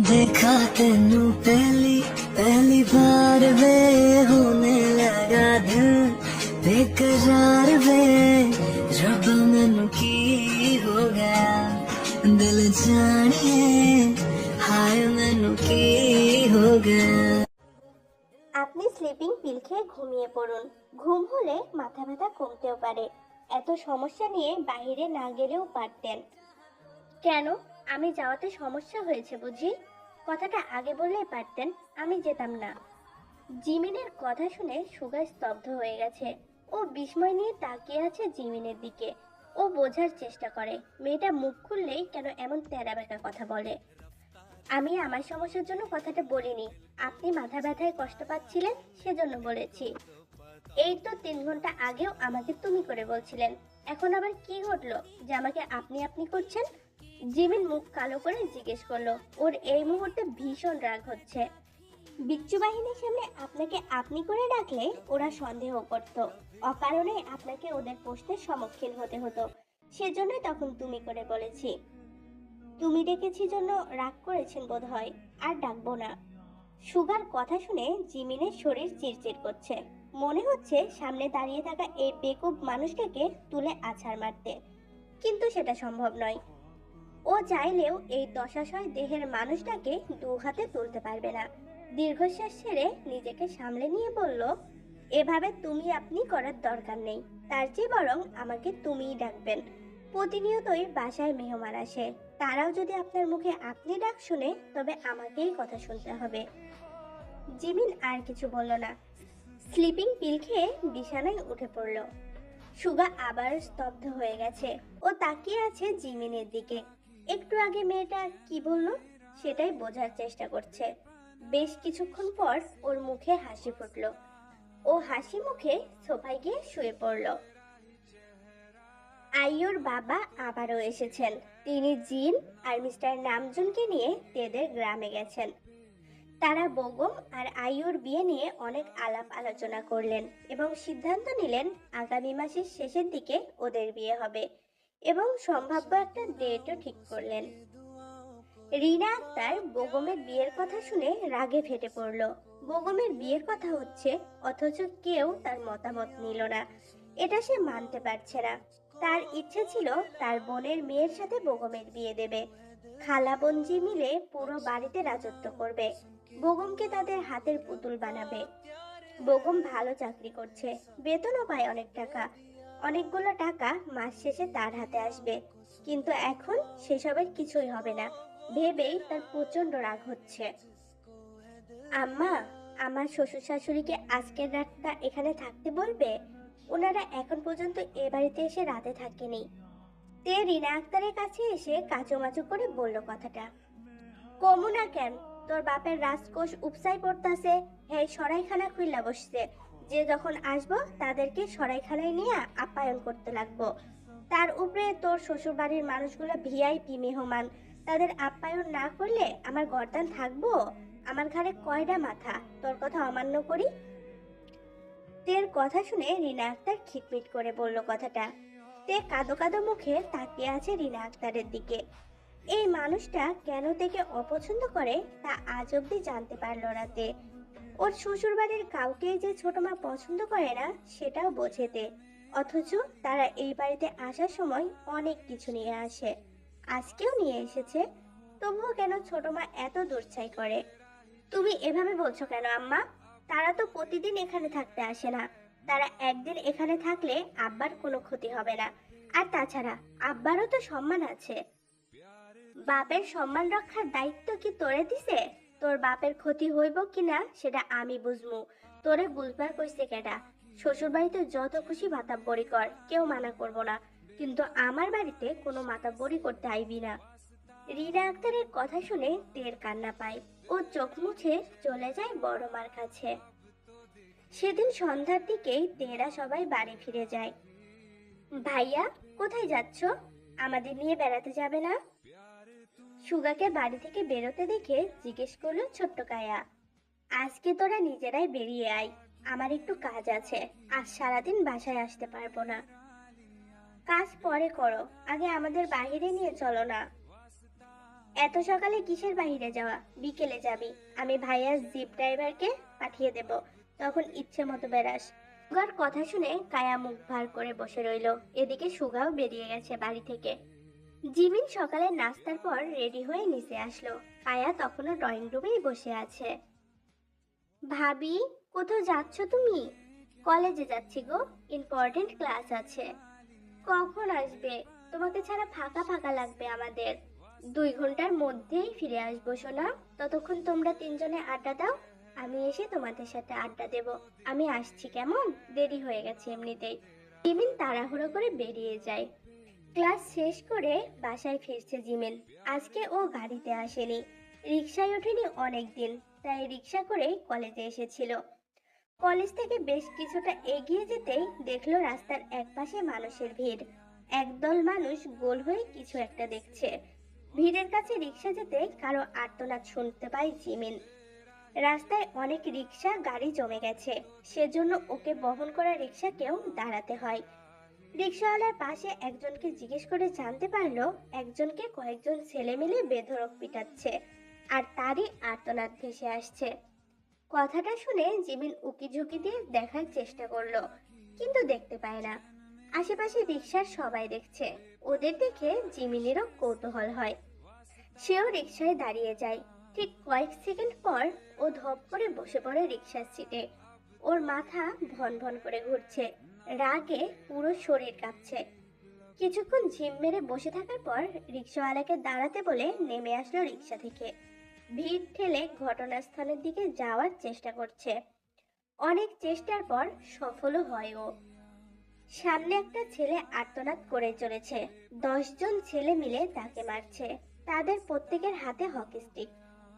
देखा तेनू पहली पहली बार वे होने लगा दिल बेकरार वे रब मैनू की हो गया दिल जाने हाय मैनू की हो गया আপনি স্লিপিং পিল খেয়ে ঘুমিয়ে পড়ুন ঘুম হলে মাথা ব্যথা কমতেও পারে এত সমস্যা নিয়ে বাইরে না গেলেও পারতেন কেন আমি যাওয়াতে সমস্যা হয়েছে বুঝি? কথাটা আগে বললেই পারতেন, আমি যেতাম না। জিমিনের কথা শুনে সুগা স্তব্ধ হয়ে গেছে। ও বিস্ময় নিয়ে তাকিয়ে আছে জিমিনের দিকে। ও বোঝার চেষ্টা করে। মেয়েটা মুখ খুললেই কেন এমন তেরা বেঁকা কথা বলে। আমি আমার সমস্যার জন্য কথাটা বলিনি। আপনি মাথা ব্যথায় কষ্ট পাচ্ছিলেন, সেজন্য বলেছি। এই তো তিন ঘণ্টা আগেও আমাকে তুমি করে বলছিলেন। এখন আবার কি ঘটলো? যে আমাকে আপনি আপনি করছেন? জিমিন মুখ কালো করে জিজ্ঞেস করল, ওর এই মুহূর্তে ভীষণ রাগ হচ্ছে। বিচ্ছু বাহিনীর সামনে আপনাকে আপনি করে ডাকলে ওরা সন্দেহ করত। অকারণে আপনাকে ওদের প্রশ্নের সম্মুখীন হতে হতো। সেজন্যই তখন তুমি করে বলেছি। তুমি ডেকেছি জন্য রাগ করেছেন বোধ হয় আর ডাকবো না। সুগার কথা শুনে জিমিনের শরীর চিরচির করছে। মনে হচ্ছে সামনে দাঁড়িয়ে থাকা এই বেকুব মানুষটাকে তুলে আছাড় মারতে। কিন্তু সেটা সম্ভব নয়। ও চাইলেও এই দশাশয় দেহের মানুষটাকে দু হাতে তুলতে পারবে না। দীর্ঘশ্বাস ছেড়ে নিজেকে সামলে নিয়ে বলল, এভাবে তুমি আপনি করার দরকার নেই। তার চেয়ে বরং আমাকে তুমিই ডাকবেন। প্রতিনিয়তই বাসায় মেহমান আসে। তারাও যদি আপনার মুখে আপনি ডাক শুনে, তবে আমাকেই কথা শুনতে হবে। জিমিন আর কিছু বলল না। স্লিপিং পিল খেয়ে বিছানায় উঠে পড়ল। সুগা আবার স্তব্ধ হয়ে গেছে। ও তাকিয়ে আছে জিমিনের দিকে। একটু আগে মেয়েটা কি বলল? সেটাই বোঝার চেষ্টা করছে। বেশ কিছুক্ষণ পর ওর মুখে হাসি ফুটল। ও হাসি মুখে সোফায় গিয়ে শুয়ে পড়ল। আইয়ুর বাবা আবারও এসেছেন। তিনি জিন আর মিস্টার নামজুনকে নিয়ে তেদের গ্রামে গেছেন। তারা বগম আর আইয়ুর বিয়ে নিয়ে অনেক আলাপ আলোচনা করলেন এবং সিদ্ধান্ত নিলেন আগামী মাসের শেষের দিকে ওদের বিয়ে হবে। এবং সম্ভাব্য একটা ডেটও ঠিক করলেন। রিনা আক্তার বগমের বিয়ের কথা শুনে রাগে ফেটে পড়ল। বগমের বিয়ের কথা হচ্ছে, অথচ কেউ তার মতামত নিল না। এটা সে মানতে পারছে না। তার ইচ্ছে ছিল তার বোনের মেয়ের সাথে বগমের বিয়ে দেবে। খালা বঞ্জি মিলে পুরো বাড়িতে রাজত্ব করবে। বগমকে তাদের হাতের পুতুল বানাবে। বগম ভালো চাকরি করছে। বেতনও পায় অনেক টাকা। অনেকগুলো টাকা মাস শেষে তার হাতে আসবে। কিন্তু এখন সেসবের কিছুই হবে না। ভেবেই তার প্রচণ্ড রাগ হচ্ছে। আম্মা, আমার শ্বশুর শাশুড়িকে আজকের রাতটা এখানে থাকতে বলবে? ওনারা এখন পর্যন্ত এ বাড়িতে এসে রাতে থাকেনি। তে রিনা আক্তারের কাছে এসে কাচুমাচু করে বলল কথাটা। কমু না কেন, তোর বাপের রাজকোষ উপসাই পড়তাছে। হ্যাঁ সরাইখানা খুইলা বসছে। যে যখন আসব, তাদেরকে সরাইখানায় নিয়ে আপ্যায়ন করতে লাগবো। তার উপরে তোর শ্বশুর বাড়ির মানুষগুলো ভিআইপি মেহমান। তাদের আপ্যায়ন না করলে আমার গর্দান থাকব? আমার ঘরে কয়টা মাথা? তোর কথা অমান্য করি? তের কথা শুনে রিনা আক্তার খিটমিট করে বলল কথাটা। তে কাদো কাদো মুখে তাকিয়ে আছে রিনা আক্তারের দিকে। এই মানুষটা কেন থেকে অপছন্দ করে তা আজ অব্দি জানতে পারল না তে। ওর শ্বশুর বাড়ির কাউকে যে ছোট মা পছন্দ করে না, সেটাও বোঝেতে। অথচ তারা এই বাড়িতে আসার সময় অনেক কিছু নিয়ে আসে। আজকেও নিয়ে এসেছে। তবুও কেন ছোট মা এত দূরছাই করে? তুমি এভাবে বলছো কেন, আম্মা? তারা তো প্রতিদিন এখানে থাকতে আসে না। তারা একদিন এখানে থাকলে আব্বার কোনো ক্ষতি হবে না। আর তাছাড়া, আব্বারও তো সম্মান আছে। বাপের সম্মান রক্ষার দায়িত্ব কি তোরে দিছে? তোর বাপের ক্ষতি হইব কিনা সেটা আমি বুঝমু। তোরে বুঝবার কইছে কেডা? শ্বশুর বাড়িতে যত খুশি মাতাব্বরি কর, কেউ মানা করব না। কিন্তু আমার বাড়িতে কোনো মাতাব্বরি করতে আইবি না। রিনা আক্তারের কথা শুনে তের কান্না পায়। ও চোখ মুছে চলে যায় বড় মার কাছে। সেদিন সন্ধ্যার দিকেই তেরা সবাই বাড়ি ফিরে যায়। ভাইয়া, কোথায় যাচ্ছ? আমাদের নিয়ে বেড়াতে যাবে না? সুগাকে বাড়ি থেকে বেরোতে দেখে জিজ্ঞেস করল, ছোট্ট কায়া, আজকে তোরা নিজেরাই বেরিয়ে আয়। আমার একটু কাজ আছে, আর সারাদিন বাসায় আসতে পারব না। কাজ পরে করো, আগে আমাদের বাইরে নিয়ে চলো না। এত সকালে কিসের বাইরে যাওয়া? বিকেলে যাবি। আমি ভাইয়ার জিপ ড্রাইভারকে পাঠিয়ে দেব, তখন ইচ্ছে মতো বেরাস সুগার কথা শুনে কায়া মুখ ভার করে বসে রইল। এদিকে সুগাও বেরিয়ে গেছে বাড়ি থেকে। জিমিন সকালে নাস্তার পর রেডি হয়ে নিচে আসলো। কায়া তখনও ড্রয়িং রুমেই বসে আছে। ভাবি, কোথাও যাচ্ছ তুমি? কলেজে যাচ্ছি গো, ইম্পর্টেন্ট ক্লাস আছে। কখন আসবে? তোমাকে ছাড়া ফাঁকা ফাঁকা লাগবে আমাদের। দুই ঘণ্টার মধ্যেই ফিরে আসব, সোনা। ততক্ষণ তোমরা তিনজনে আড্ডা দাও, আমি এসে তোমাদের সাথে আড্ডা দেব। আমি আসছি, কেমন? দেরি হয়ে গেছে এমনিতেই। জিমিন তাড়াহুড়ো করে বেরিয়ে যায়। ক্লাস শেষ করে বাসায় ফিরছে জিমিন আজকে ও গাড়িতে আসেনি। রিক্সায় ওঠেনি অনেক দিন তাই রিক্সা করেই কলেজে এসেছিল। কলেজ থেকে বেশ কিছুটা এগিয়ে যেতেই দেখল রাস্তার একপাশে মানুষের ভিড়। একদল মানুষ গোল হয়ে কিছু একটা দেখছে। ভিড়ের কাছে রিক্সা যেতে কারও আর্তনাদ শুনতে পায় জিমিন রাস্তায় অনেক রিক্সা গাড়ি জমে গেছে, সেজন্য ওকে বহন করা রিক্সাকেও দাঁড়াতে হয়। রিক্সাওয়ালার পাশে একজনকে জিজ্ঞেস করে জানতে পারল একজনকে কয়েকজন ছেলে মিলে বেধড়ক পিটাচ্ছে আর তারই আর্তনাদ ভেসে আসছে। কথাটা শুনে জিমিন উকি ঝুঁকি দিয়ে দেখার চেষ্টা করল, কিন্তু দেখতে পায় না। আশেপাশে রিক্সার সবাই দেখছে, ওদের দেখে জিমিনেরও কৌতূহল হয়। সেও রিক্সায় দাঁড়িয়ে যায়। ঠিক কয়েক সেকেন্ড পর ও ধপ করে বসে পড়ে রিক্সার সিটে। ওর মাথা ভন ভন করে ঘুরছে। রাগে পুরো শরীর কাঁপছে। কিছুক্ষণ ঝিম মেরে বসে থাকার পর রিক্সাওয়ালাকে দাঁড়াতে বলে নেমে আসলো রিক্সা থেকে। ভিড় ঠেলে ঘটনাস্থলের দিকে যাওয়ার চেষ্টা করছে। অনেক চেষ্টার পর সফলও হয় ও। সামনে একটা ছেলে আর্তনাদ করে চলেছে। দশজন ছেলে মিলে তাকে মারছে। তাদের প্রত্যেকের হাতে হকি স্টিক।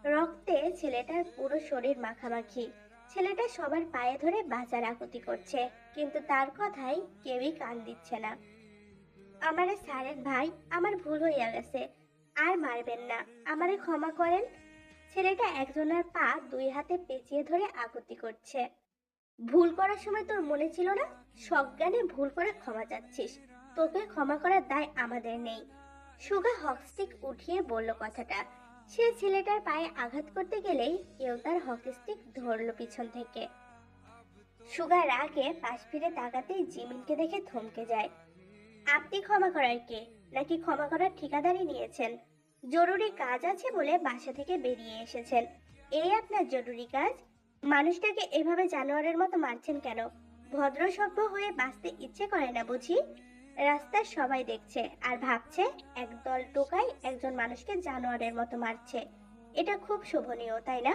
রক্তে ছেলেটার পুরো শরীর মাখামাখি। ছেলেটা সবার পায়ে ধরে বাজার আকুতি করছে, কিন্তু তার কথাই কেউই কান দিচ্ছে না। আমারে স্যারের ভাই আমার ভুল হইয়া গেছে, আর মারবেন না, আমারে ক্ষমা করেন। ছেলেটা একজনের পা দুই হাতে পেঁচিয়ে ধরে আকুতি করছে। ভুল করার সময় তোর মনে ছিল না? সজ্ঞানে ভুল করে ক্ষমা চাচ্ছিস, তোকে ক্ষমা করার দায় আমাদের নেই। সুগা হকস্টিক উঠিয়ে বলল কথাটা। সে ছেলেটার পায়ে আঘাত করতে গেলেই কেউ তার হকিস্টিক ধরলো পিছন থেকে। সুগা রাগে পাশ ফিরে তাকাতেই জিমিনকে দেখে থমকে যায়। আপনি ক্ষমা করার কে? নাকি ক্ষমা করার ঠিকাদারি নিয়েছেন? জরুরি কাজ আছে বলে বাসা থেকে বেরিয়ে এসেছেন। এই আপনার জরুরি কাজ? মানুষটাকে এভাবে জানোয়ারের মতো মারছেন কেন? ভদ্র সভ্য হয়ে বাঁচতে ইচ্ছে করে না বুঝি? রাস্তার সবাই দেখছে আর ভাবছে, একদল টোকাই একজন মানুষকে জানোয়ারের মতো মারছে। এটা খুব শোভনীয়, তাই না?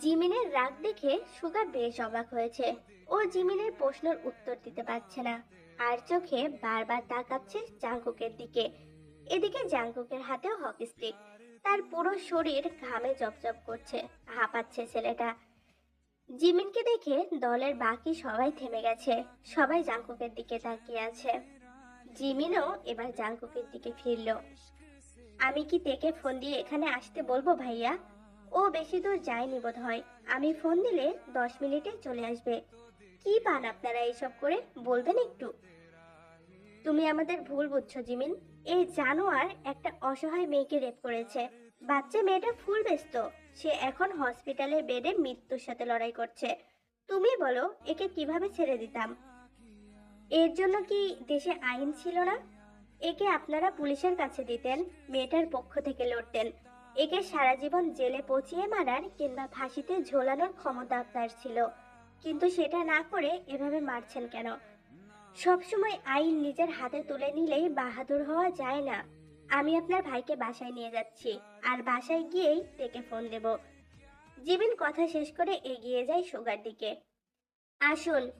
জিমিনের রাগ দেখে সুগা বেশ অবাক হয়েছে। ও জিমিনের প্রশ্নের উত্তর দিতে পারছে না। আর চোখে বারবার তাকাচ্ছে জাঙ্কুকের দিকে। এদিকে জাঙ্কুকের হাতেও হকি স্টিক। তার পুরো শরীর ঘামে জপজপ করছে, হাঁপাচ্ছে ছেলেটা। জিমিনকে দেখে দলের বাকি সবাই থেমে গেছে। সবাই জাঙ্কুকের দিকে তাকিয়ে আছে। জিমিনও এবার জাঙ্কুকের দিকে ফিরল। আমি কি তেকে ফোন দিয়ে এখানে আসতে বলব ভাইয়া? ও বেশি দূর যায়নি বোধ হয় আমি ফোন দিলে দশ মিনিটে চলে আসবে। কি পান আপনারা এইসব করে? বলবেন একটু। তুমি আমাদের ভুল বুঝছ, জিমিন। এই জানোয়ার একটা অসহায় মেয়েকে রেপ করেছে। বাচ্চা মেয়েটা ফুল ব্যস্ত। সে এখন হসপিটালের বেডে মৃত্যুর সাথে লড়াই করছে। তুমি বলো, একে কীভাবে ছেড়ে দিতাম? এর জন্য কি দেশে আইন ছিল না? একে আপনারা পুলিশের কাছে দিতেন, মেয়েটার পক্ষ থেকে লড়তেন। একে সারা জীবন জেলে পচিয়ে মারার কিংবা ফাঁসিতে ঝোলানোর ক্ষমতা আপনার ছিল। কিন্তু সেটা না করে এভাবে মারছেন কেন? সবসময় আইন নিজের হাতে তুলে নিলেই বাহাদুর হওয়া যায় না। আমি আপনার ভাইকে বাসায় নিয়ে যাচ্ছি, আর বাসায় গিয়েই তেকে ফোন দেব। জিবিন কথা শেষ করে এগিয়ে যায় সুগার দিকে। আসুন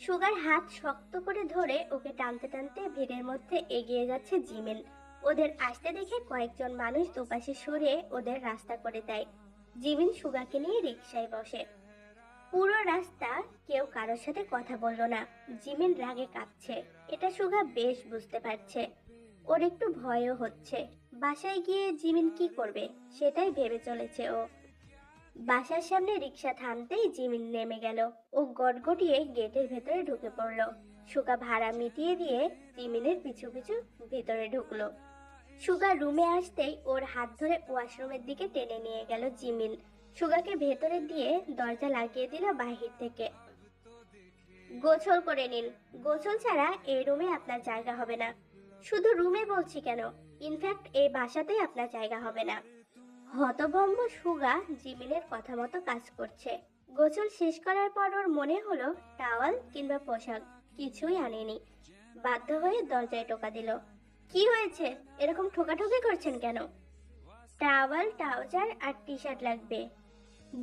সুগার হাত শক্ত করে ধরে ওকে টানতে টানতে ভিড়ের মধ্যে এগিয়ে যাচ্ছে জিমিন ওদের আসতে দেখে কয়েকজন মানুষ দুপাশে সরে ওদের রাস্তা করে দেয়। জিমিন সুগাকে নিয়ে রিক্সায় বসে। পুরো রাস্তা কেউ কারোর সাথে কথা বলল না। জিমিন রাগে কাঁপছে। এটা সুগা বেশ বুঝতে পারছে। ওর একটু ভয়ও হচ্ছে। বাসায় গিয়ে জিমিন কি করবে, সেটাই ভেবে চলেছে ও। বাসার সামনে রিক্সা থামতেই জিমিন নেমে গেল ও গটগটিয়ে গেটের ভেতরে ঢুকে পড়ল। সুগা ভাড়া মিটিয়ে দিয়ে জিমিনের পিছু পিছু ভেতরে ঢুকলো। সুগা রুমে আসতেই ওর হাত ধরে ওয়াশরুমের দিকে টেনে নিয়ে গেল জিমিন। সুগাকে ভেতরে দিয়ে দরজা লাগিয়ে দিল বাহির থেকে। গোসল করে নিন। গোসল ছাড়া এই রুমে আপনার জায়গা হবে না। শুধু রুমে বলছি কেন? ইনফ্যাক্ট এই বাসাতেই আপনার জায়গা হবে না। হতভম্ব সুগা জিমিনের কথা মতো কাজ করছে। গোসল শেষ করার পর ওর মনে হলো টাওয়াল কিংবা পোশাক, কিছুই আনেনি। বাধ্য হয়ে দরজায় টোকা দিল, কি হয়েছে? এরকম ঠোকাঠুকি করছেন কেন? টাওয়াল, ট্রাউজার আর টি শার্ট লাগবে।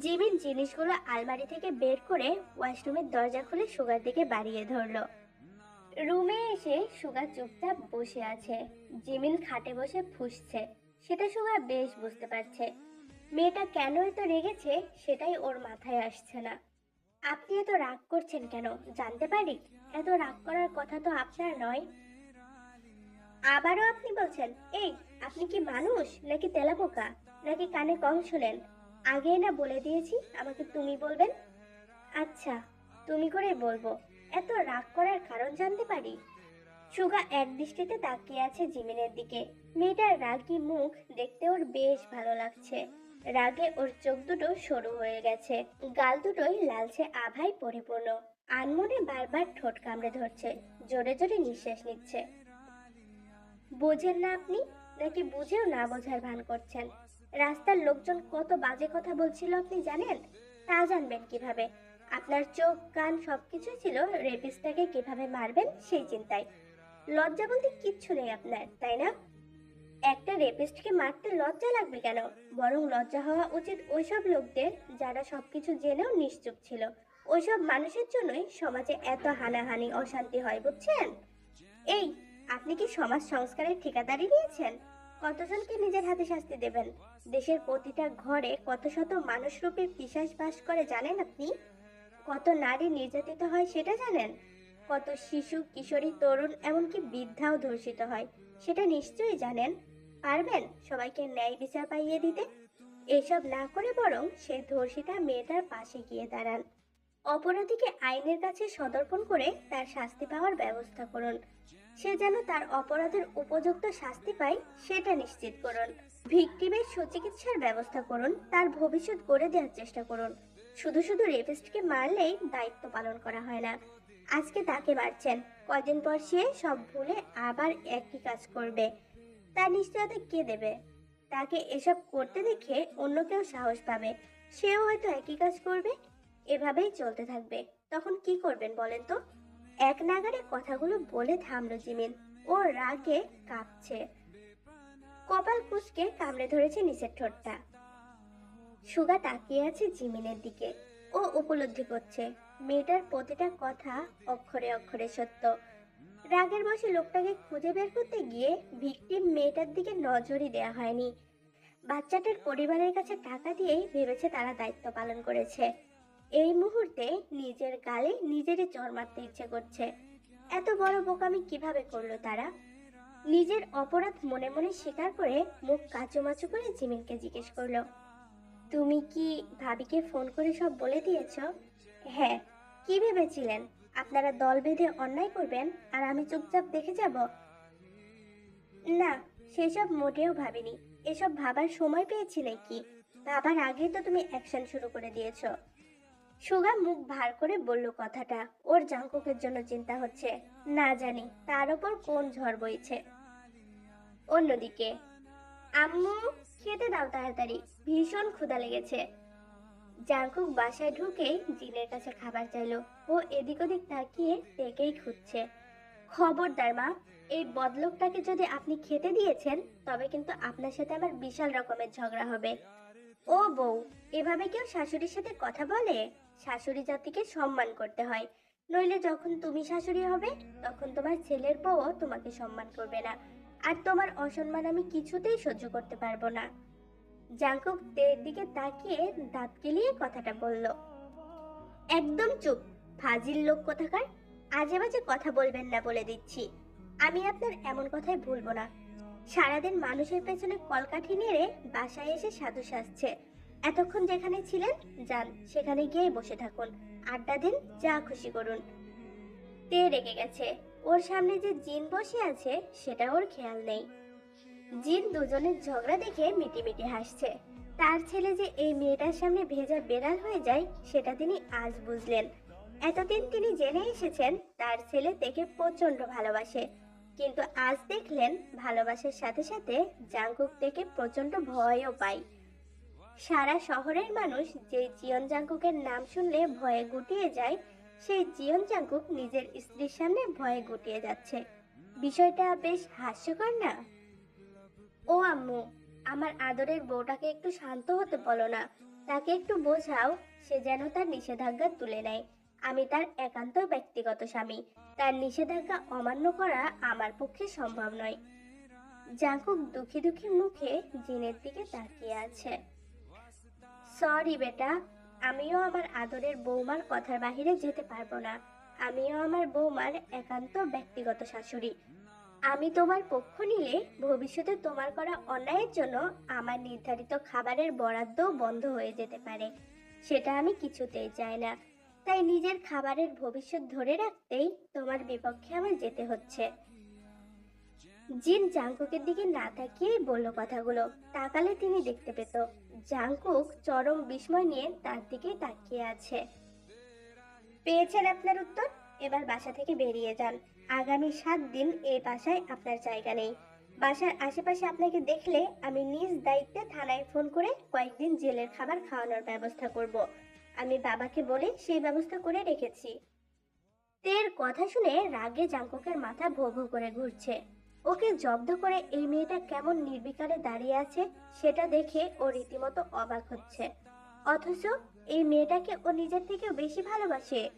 জিমিন জিনিসগুলো আলমারি থেকে বের করে ওয়াশরুমের দরজা খুলে সুগার দিকে বাড়িয়ে ধরলো। রুমে এসে সুগার চুপচাপ বসে আছে। জিমিন খাটে বসে ফুসছে। সেটা সুগা বেশ বুঝতে পারছে। মেয়েটা কেন এত রেগেছে সেটাই ওর মাথায় আসছে না। আপনি এত রাগ করছেন কেন, জানতে পারি? এত রাগ করার কথা তো আপনার নয়। আবারও আপনি বলছেন, এই, আপনি কি মানুষ নাকি তেলাপোকা? নাকি কানে কম শুনেন? আগে না বলে দিয়েছি, আমাকে তুমি বলবেন? আচ্ছা তুমি করে বলব। এত রাগ করার কারণ জানতে পারি? সুগা এক দৃষ্টিতে তাকিয়ে আছে জিমিনের দিকে। মেয়েটার রাগী মুখ দেখতে ওর বেশ ভালো লাগছে। রাগে ওর চোখ দুটো সরু হয়ে গেছে। গাল দুটোই লালচে আভায় পরিপূর্ণ। আনমনে বারবার ঠোঁট কামড়ে ধরছে। জোরে জোরে নিঃশ্বাস নিচ্ছে। বোঝেন না আপনি? নাকি বুঝেও না বোঝার ভান করছেন? রাস্তার লোকজন কত বাজে কথা বলছিল আপনি জানেন? তা জানবেন কীভাবে। আপনার চোখ, কান সবকিছু ছিল রেপিসটাকে কীভাবে মারবেন সেই চিন্তায়। লজ্জা বলতে কিচ্ছু নেই আপনার, তাই না? একটা রেপিস্টকে মারতে লজ্জা লাগবে কেন? বরং লজ্জা হওয়া উচিত ওইসব লোকদের যারা সবকিছু জেনেও নিশ্চুপ ছিল। ওইসব মানুষের জন্যই সমাজে এত হানাহানি, অশান্তি হয়, বুঝছেন? এই, আপনি কি সমাজ সংস্কারের ঠিকাদারি নিয়েছেন? কতজনকে নিজের হাতে শাস্তি দেবেন? দেশের প্রতিটা ঘরে কত শত মানুষরূপী পিশাচ বাস করে জানেন আপনি? কত নারী নির্যাতিত হয় সেটা জানেন? কত শিশু, কিশোরী, তরুণ, এমনকি বৃদ্ধাও ধর্ষিত হয়। সেটা নিশ্চয়ই জানেন। পারবেন সবাইকে ন্যায় বিচার পাইয়ে দিতে। এসব না করে বরং সে ধর্ষিতা মেয়েটার পাশে গিয়ে দাঁড়ান। অপরাধীকে আইনের কাছে সদর্পণ করে তার শাস্তি পাওয়ার ব্যবস্থা করুন। সে যেন তার অপরাধের উপযুক্ত শাস্তি পায়, সেটা নিশ্চিত করুন। ভিকটিমের সুচিকিৎসার ব্যবস্থা করুন, তার ভবিষ্যৎ গড়ে দেওয়ার চেষ্টা করুন। শুধু শুধু রেপিস্টকে মারলেই দায়িত্ব পালন করা হয় না। আজকে তাকে মারছেন। কদিন পর সে সব ভুলে আবার একই কাজ করবে। তার নিশ্চয়তা কে দেবে? তাকে এসব করতে দেখে অন্য কেউ সাহস পাবে। সেও হয়তো একই কাজ করবে, এভাবেই চলতে থাকবে। তখন কি করবেন বলেন তো? এক নাগারে কথাগুলো বলে থামলো জিমিন। ও রাগে কাঁপছে। কপাল কুচকে কামড়ে ধরেছে নিচের ঠোঁটটা। সুগা তাকিয়ে আছে জিমিনের দিকে। ও উপলব্ধি করছে। মেয়েটার প্রতিটা কথা অক্ষরে অক্ষরে সত্য। রাগের বসে লোকটাকে খুঁজে বের করতে গিয়ে ভিকটিম মেয়েটার দিকে নজরই দেয়া হয়নি। বাচ্চাটার পরিবারের কাছে টাকা দিয়েই ভেবেছে তারা দায়িত্ব পালন করেছে। এই মুহূর্তে নিজের গালে নিজেরই চর মারতে ইচ্ছে করছে। এত বড় বোকামি কীভাবে করল তারা? নিজের অপরাধ মনে মনে স্বীকার করে মুখ কাচুমাচু করে জিমিনকে জিজ্ঞেস করল, তুমি কি ভাবিকে ফোন করে সব বলে দিয়েছ? হ্যাঁ কি ভেবেছিলেন? আপনারা দল বেঁধে অন্যায় করবেন আর আমি চুপচাপ দেখে যাব? না, সেসব মোটেও ভাবিনি। এসব ভাবার সময় পেয়েছি নাকি ভাবার আগেই তো তুমি অ্যাকশন শুরু করে দিয়েছ। সুগা মুখ ভার করে বলল কথাটা। ওর জাঙ্কুকের জন্য চিন্তা হচ্ছে। না জানি, তার ওপর কোন ঝড় বইছে। অন্যদিকে, আম্মু, খেতে দাও তাড়াতাড়ি। ভীষণ ক্ষুধা লেগেছে। জাঙ্কুক বাসায় ঢুকেই জিনের কাছে খাবার চাইলো। ও এদিক ওদিক তাকিয়ে তেকেই খুঁজছে। খবরদার মা, এই বদলোকটাকে যদি আপনি খেতে দিয়েছেন, তবে কিন্তু আপনার সাথে আমার বিশাল রকমের ঝগড়া হবে। ও বউ, এভাবে কেউ শাশুড়ির সাথে কথা বলে? শাশুড়ি জাতিকে সম্মান করতে হয়। নইলে যখন তুমি শাশুড়ি হবে, তখন তোমার ছেলের বউও তোমাকে সম্মান করবে না। আর তোমার অসম্মান আমি কিছুতেই সহ্য করতে পারব না। জাঙ্কুক দিকে তাকিয়ে দাঁত কেলিয়ে কথাটা বলল, একদম চুপ। ফাজিল লোক কোথাকার? আজে বাজে কথা বলবেন না বলে দিচ্ছি। আমি আপনার এমন কথাই ভুলবো না। সারাদিন মানুষের পেছনে কলকাঠি নেড়ে বাসায় এসে সাধু সাজছে। এতক্ষণ যেখানে ছিলেন, যান, সেখানে গিয়ে বসে থাকুন। আড্ডা দিন, যা খুশি করুন। তে রেগে গেছে। ওর সামনে যে জিন বসে আছে, সেটা ওর খেয়াল নেই। জিন দুজনের ঝগড়া দেখে মিটিমিটি হাসছে। তার ছেলে যে এই মেয়েটার সামনে ভেজা বেড়াল হয়ে যায়, সেটা তিনি আজ বুঝলেন। এতদিন তিনি জেনে এসেছেন তার ছেলে তাকে প্রচণ্ড ভালোবাসে। কিন্তু আজ দেখলেন ভালোবাসার সাথে সাথে জাঙ্কুক থেকে প্রচণ্ড ভয়ও পায়। সারা শহরের মানুষ যে জিয়ন জাঙ্কুকের নাম শুনলে ভয়ে গুটিয়ে যায়, সেই জিয়ন জাঙ্কুক নিজের স্ত্রীর সামনে ভয়ে গুটিয়ে যাচ্ছে। বিষয়টা বেশ হাস্যকর না? ও আম্মু, আমার আদরের বউটাকে একটু শান্ত হতে বলো না। তাকে একটু বোঝাও, সে যেন তার নিষেধাজ্ঞা তুলে নেয়। আমি তার একান্ত ব্যক্তিগত স্বামী। তার নিষেধাজ্ঞা অমান্য করা আমার পক্ষে সম্ভব নয়। জাঙ্কুক দুঃখী দুঃখী মুখে জিনের দিকে তাকিয়ে আছে। সরি বেটা, আমিও আমার আদরের বৌমার কথার বাহিরে যেতে পারব না। আমিও আমার বৌমার একান্ত ব্যক্তিগত শাশুড়ি। আমি তোমার পক্ষ নিলে ভবিষ্যতে তোমার করা অন্যায়ের জন্য আমার নির্ধারিত খাবারের বরাদ্দ বন্ধ হয়ে যেতে পারে। সেটা আমি কিছুতেই চাই না। তাই নিজের খাবারের ভবিষ্যৎ ধরে রাখতেই তোমার বিপক্ষে আমার যেতে হচ্ছে। জিন জাংকুকের দিকে না তাকিয়েই বলল কথাগুলো। তাকালে তিনি দেখতে পেত, জাংকুক চরম বিস্ময় নিয়ে তার দিকে তাকিয়ে আছে। পেয়েছেন আপনার উত্তর? এবার বাসা থেকে বেরিয়ে যান। আগামী সাত দিন এই বাসায় আপনার জায়গা নেই। বাসার আশেপাশে আপনাকে দেখলে আমি নিজ দায়িত্বে থানায় ফোন করে কয়েকদিন জেলের খাবার খাওয়ানোর ব্যবস্থা করব। আমি বাবাকে বলে সেই ব্যবস্থা করে রেখেছি। তের কথা শুনে রাগে জাঙ্কুকের মাথা ভো ভো করে ঘুরছে। ওকে জব্দ করে এই মেয়েটা কেমন নির্বিকারে দাঁড়িয়ে আছে সেটা দেখে ও রীতিমতো অবাক হচ্ছে। অথচ এই মেয়েটাকে ও নিজের থেকেও বেশি ভালোবাসে।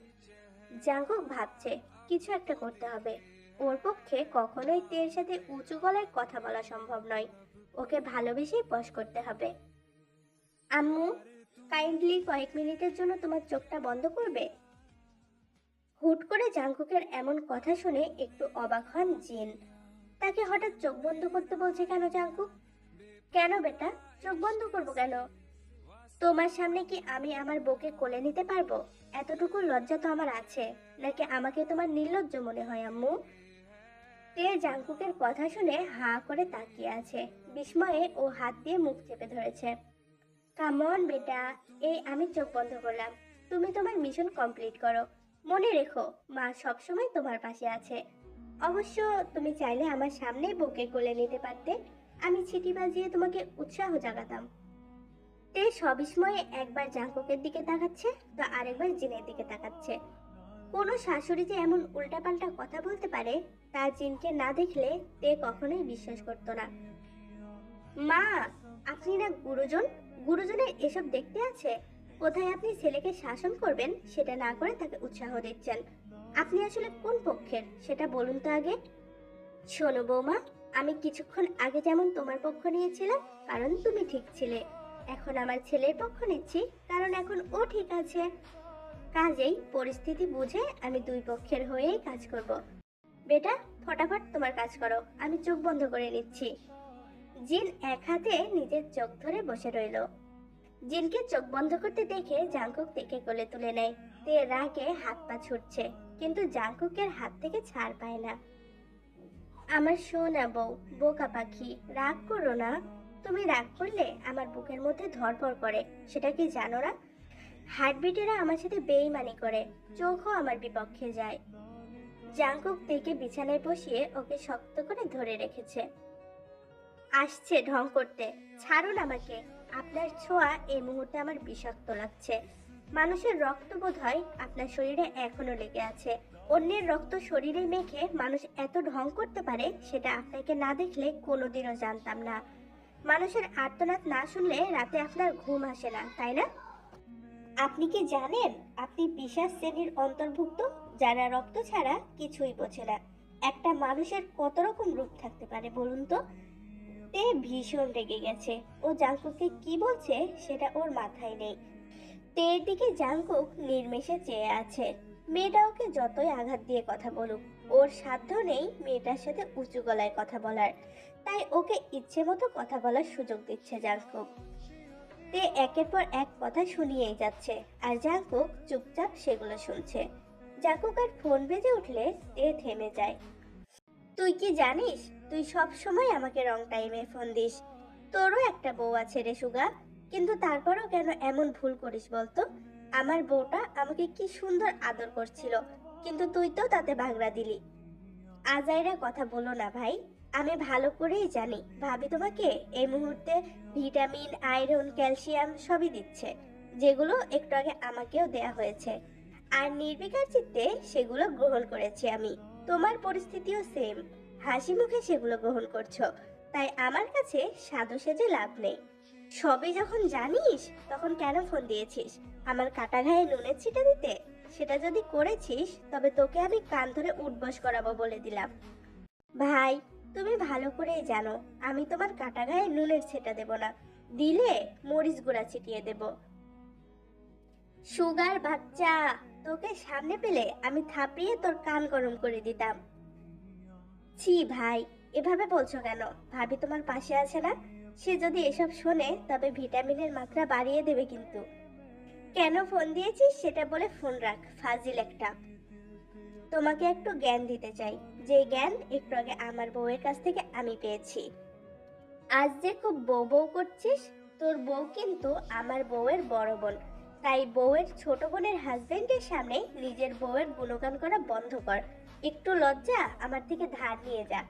জাঙ্কুক ভাবছে কিছু একটা করতে হবে। ওর পক্ষে কখনোই তের সাথে উঁচু গলায় কথা বলা সম্ভব নয়। ওকে ভালোবেসেই বশ করতে হবে। আম্মু কাইন্ডলি কয়েক মিনিটের জন্য তোমার চোখটা বন্ধ করবে? হুট করে জাংকুকের এমন কথা শুনে একটু অবাক হন জিন। তাকে হঠাৎ চোখ বন্ধ করতে বলছে কেন জাঙ্কুক কেন বেটা? চোখ বন্ধ করব কেন? তোমার সামনে কি আমি আমার বউকে কোলে নিতে পারব? এতটুকু লজ্জা তো আমার আছে। নাকি আমাকে তোমার নির্লজ্জ মনে হয়, আম্মু? তে জাঙ্কুকের কথা শুনে হা করে তাকিয়ে আছে। বিস্ময়ে ও হাত দিয়ে মুখ চেপে ধরেছে। কামন বেটা। এই আমি চোখ বন্ধ করলাম। তুমি তোমার মিশন কমপ্লিট করো। মনে রেখো, মা সবসময় তোমার পাশে আছে। অবশ্য তুমি চাইলে আমার সামনেই বউকে কোলে নিতে পারতে। আমি ছিটি বাজিয়ে তোমাকে উৎসাহ জাগাতাম। তে সবিস্ময়ে একবার জাঙ্কুকের দিকে তাকাচ্ছে তো আরেকবার জিনের দিকে তাকাচ্ছে। কোনো শাশুড়ি যে এমন উল্টাপাল্টা কথা বলতে পারে, তা জিনকে না দেখলে তে কখনোই বিশ্বাস করতো না। মা, আপনি না গুরুজন? গুরুজনের এসব দেখতে আছে? কোথায় আপনি ছেলেকে শাসন করবেন সেটা না করে তাকে উৎসাহ দিচ্ছেন। আপনি আসলে কোন পক্ষের? সেটা বলুন তো আগে। শোনো বৌমা, আমি কিছুক্ষণ আগে যেমন তোমার পক্ষ নিয়েছিলাম, কারণ তুমি ঠিক ছিলে। এখন আমার ছেলের পক্ষ নিচ্ছি, কারণ এখন ও ঠিক আছে। কাজেই পরিস্থিতি বুঝে আমি দুই পক্ষের হয়েই কাজ করব। বেটা, ফটাফট তোমার কাজ করো, আমি চোখ বন্ধ করে নিচ্ছি। জিন এক হাতে নিজের চোখ ধরে বসে রইল। জিনকে চোখ বন্ধ করতে দেখে জাঙ্কুক থেকে কোলে তুলে নেয়। তে রাগে হাত পা ছুটছে, কিন্তু জাঙ্কুকের হাত থেকে ছাড় পায় না। আমার সোনা বউ, বোকা পাখি, রাগ করো না। তুমি রাগ করলে আমার বুকের মধ্যে ধরপড় করে, সেটা কি জানো না? হার্টবিটেরা আমার সাথে বেইমানি করে, চোখও আমার বিপক্ষে যায়। জাঙ্কুক থেকে বিছানায় বসিয়ে ওকে শক্ত করে ধরে রেখেছে। আসছে ঢং করতে, ছাড়ুন আমাকে। আপনার ছোঁয়া এই মুহূর্তে আমার বিষাক্ত লাগছে। মানুষের রক্ত বোধ হয় আপনার শরীরে এখনও লেগে আছে। অন্যের রক্ত শরীরে মেখে মানুষ এত ঢং করতে পারে, সেটা আপনাকে না দেখলে কোনোদিনও জানতাম না। মানুষের আর্তনাদ না শুনলে রাতে আপনার ঘুম আসে না, তাই না? আপনি কি জানেন, আপনি বিশেষ শ্রেণির অন্তর্ভুক্ত, যারা রক্ত ছাড়া কিছুই বোঝে না। একটা মানুষের কত রকম রূপ থাকতে পারে বলুন তো? তে ভীষণ রেগে গেছে। ও জাঙ্কুককে কি বলছে সেটা ওর মাথায় নেই। তের দিকে জাঙ্কুক নির্মেষে চেয়ে আছে। মেয়েটা ওকে যতই আঘাত দিয়ে কথা বলুক, ওর সাধ্য নেই মেয়েটার সাথে উঁচু গলায় কথা বলার। তাই ওকে ইচ্ছে মতো কথা বলার সুযোগ দিচ্ছে জাঙ্কুক। তে একের পর এক কথা শুনিয়েই যাচ্ছে আর জাঙ্কুক চুপচাপ সেগুলো শুনছে। জাঙ্কুক আর ফোন বেজে উঠলে তে থেমে যায়। তুই কি জানিস, তুই সব সময় আমাকে রং টাইমে ফোন দিস। তোরও একটা বউ আছে রে সুগা। কিন্তু তারপরও কেন এমন ভুল করিস বলতো? আমার বউটা আমাকে কি সুন্দর আদর করছিল, কিন্তু তুই তো তাতে বাগড়া দিলি। আজাইরা কথা বলো না ভাই। আমি ভালো করেই জানি। ভাবি তোমাকে এই মুহূর্তে ভিটামিন, আয়রন, ক্যালসিয়াম সবই দিচ্ছে, যেগুলো একটু আগে আমাকেও দেয়া হয়েছে। আর নির্বিকার চিত্তে সেগুলো গ্রহণ করেছি আমি। তোমার পরিস্থিতিও সেম হাসি মুখে সেগুলো গ্রহণ করছ। তাই আমার কাছে সাধু সেজে লাভ নেই। সবই যখন জানিস, তখন কেন ফোন দিয়েছিস? আমার কাটা ঘায়ে নুনের ছিটা দিতে? সেটা যদি করেছিস, তবে তোকে আমি কান ধরে উঠবস করাবো বলে দিলাম। ভাই তুমি ভালো করেই জানো, আমি তোমার কাটা গায়ে নুনের ছেটা দেব না। দিলে মরিচ গুঁড়া ছিটিয়ে দেব। সুগার বাচ্চা, তোকে সামনে পেলে আমি থাপিয়ে তোর কান গরম করে দিতাম। ছি ভাই, এভাবে বলছো কেন? ভাবি তোমার পাশে আছে না? সে যদি এসব শোনে, তবে ভিটামিনের মাত্রা বাড়িয়ে দেবে কিন্তু। কেন ফোন দিয়েছিস সেটা বলে ফোন রাখ, ফাজিল একটা। তোমাকে একটু জ্ঞান দিতে চাই। যে জ্ঞান একটু আগে আমার বউয়ের কাছ থেকে আমি পেয়েছি। আজ যে খুব বউ বউ করছিস, তোর বউ কিন্তু আমার বউয়ের বড় বোন। তাই বউয়ের ছোট বোনের হাজবেন্ডের সামনে নিজের বউয়ের গুণগান করা বন্ধ কর। একটু লজ্জা আমার থেকে ধার নিয়ে যা।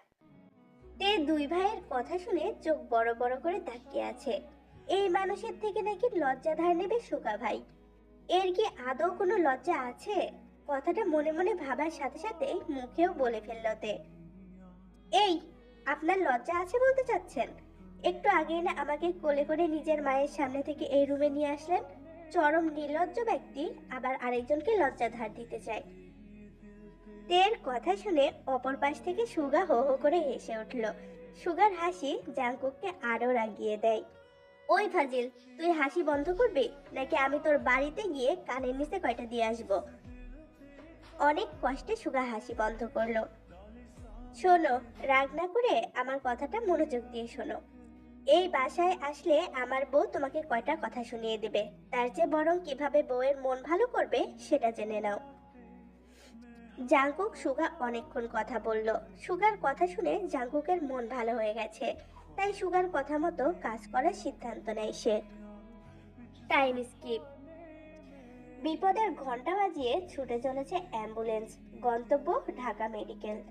তে দুই ভাইয়ের কথা শুনে চোখ বড় বড় করে তাকিয়ে আছে। এই মানুষের থেকে নাকি লজ্জা ধার নেবে সুকা ভাই। এর কি আদৌ কোনো লজ্জা আছে? কথাটা মনে মনে ভাবার সাথে সাথে মুখেও বলে ফেলল তে। এই, আপনার লজ্জা আছে বলতে চাচ্ছেন? একটু আগেই না আমাকে কোলে করে নিজের মায়ের সামনে থেকে এই রুমে নিয়ে আসলেন? চরম নির্লজ্জ ব্যক্তি, আবার আরেকজনকে লজ্জা ধার দিতে চায়। তের কথা শুনে অপর পাশ থেকে সুগা হো হো করে হেসে উঠল। সুগার হাসি জাঙ্কুককে আরও রাগিয়ে দেয়। ওই ফাজিল, তুই হাসি বন্ধ করবি? নাকি আমি তোর বাড়িতে গিয়ে কানের নিচে কয়টা দিয়ে আসব? অনেক কষ্টে সুগা হাসি বন্ধ করল। শোনো, রাগ না করে আমার কথাটা মনোযোগ দিয়ে শোনো। এই বাসায় আসলে আমার বউ তোমাকে কয়টা কথা শুনিয়ে দেবে? তার চেয়ে বরং কীভাবে বউয়ের মন ভালো করবে সেটা জেনে নাও। জাঙ্কুক সুগা অনেকক্ষণ কথা বলল। সুগার কথা শুনে জাঙ্কুকের মন ভালো হয়ে গেছে। তাই সুগার কথা মতো কাজ করার সিদ্ধান্ত নেয় সে। টাইম স্কিপ বিপদের ঘণ্টা বাজিয়ে ছুটে চলেছে অ্যাম্বুলেন্স। গন্তব্য ঢাকা মেডিকেল।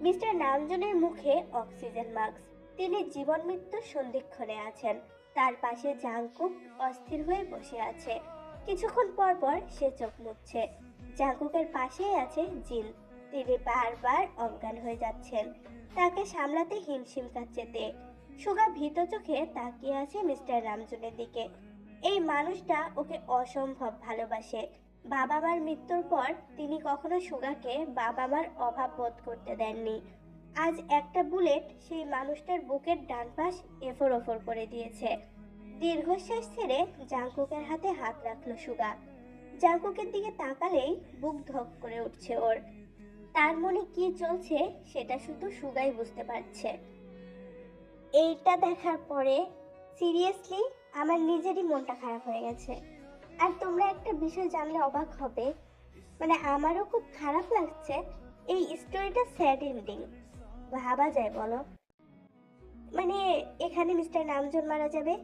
মিস্টার নামজনের মুখে অক্সিজেন মাস্ক। তিনি জীবন মৃত্যুর সন্ধিক্ষণে আছেন। তার পাশে জাংকুক অস্থির হয়ে বসে আছে। কিছুক্ষণ পর পর সে চোখ মুছছে। জাংকুকের পাশেই আছে জিন। তিনি বারবার অজ্ঞান হয়ে যাচ্ছেন। তাকে সামলাতে হিমশিম খাচ্ছে তে। সুগা ভীত চোখে তাকিয়ে আছে মিস্টার রামজনের দিকে। এই মানুষটা ওকে অসম্ভব ভালোবাসে। বাবা মার মৃত্যুর পর তিনি কখনো সুগাকে বাবা মার অভাব বোধ করতে দেননি। আজ একটা বুলেট সেই মানুষটার বুকের ডান পাশ এফর ওফর করে দিয়েছে। দীর্ঘশ্বাস ছেড়ে জাঙ্কুকের হাতে হাত রাখল সুগা। জাঙ্কুকের দিকে তাকালেই বুক ধক করে উঠছে ওর। তার মনে কি চলছে সেটা শুধু সুগাই বুঝতে পারছে। এইটা দেখার পরে, সিরিয়াসলি আমার নিজেরই মনটা খারাপ হয়ে গেছে। আর তোমরা একটা বিষয় জানলে অবাক হবে। মানে আমারও খুব খারাপ লাগছে এই স্টোরিটা স্যাড এন্ডিং ভাবা যায় বলো। মানে এখানে মিস্টার নামজন মারা যাবে।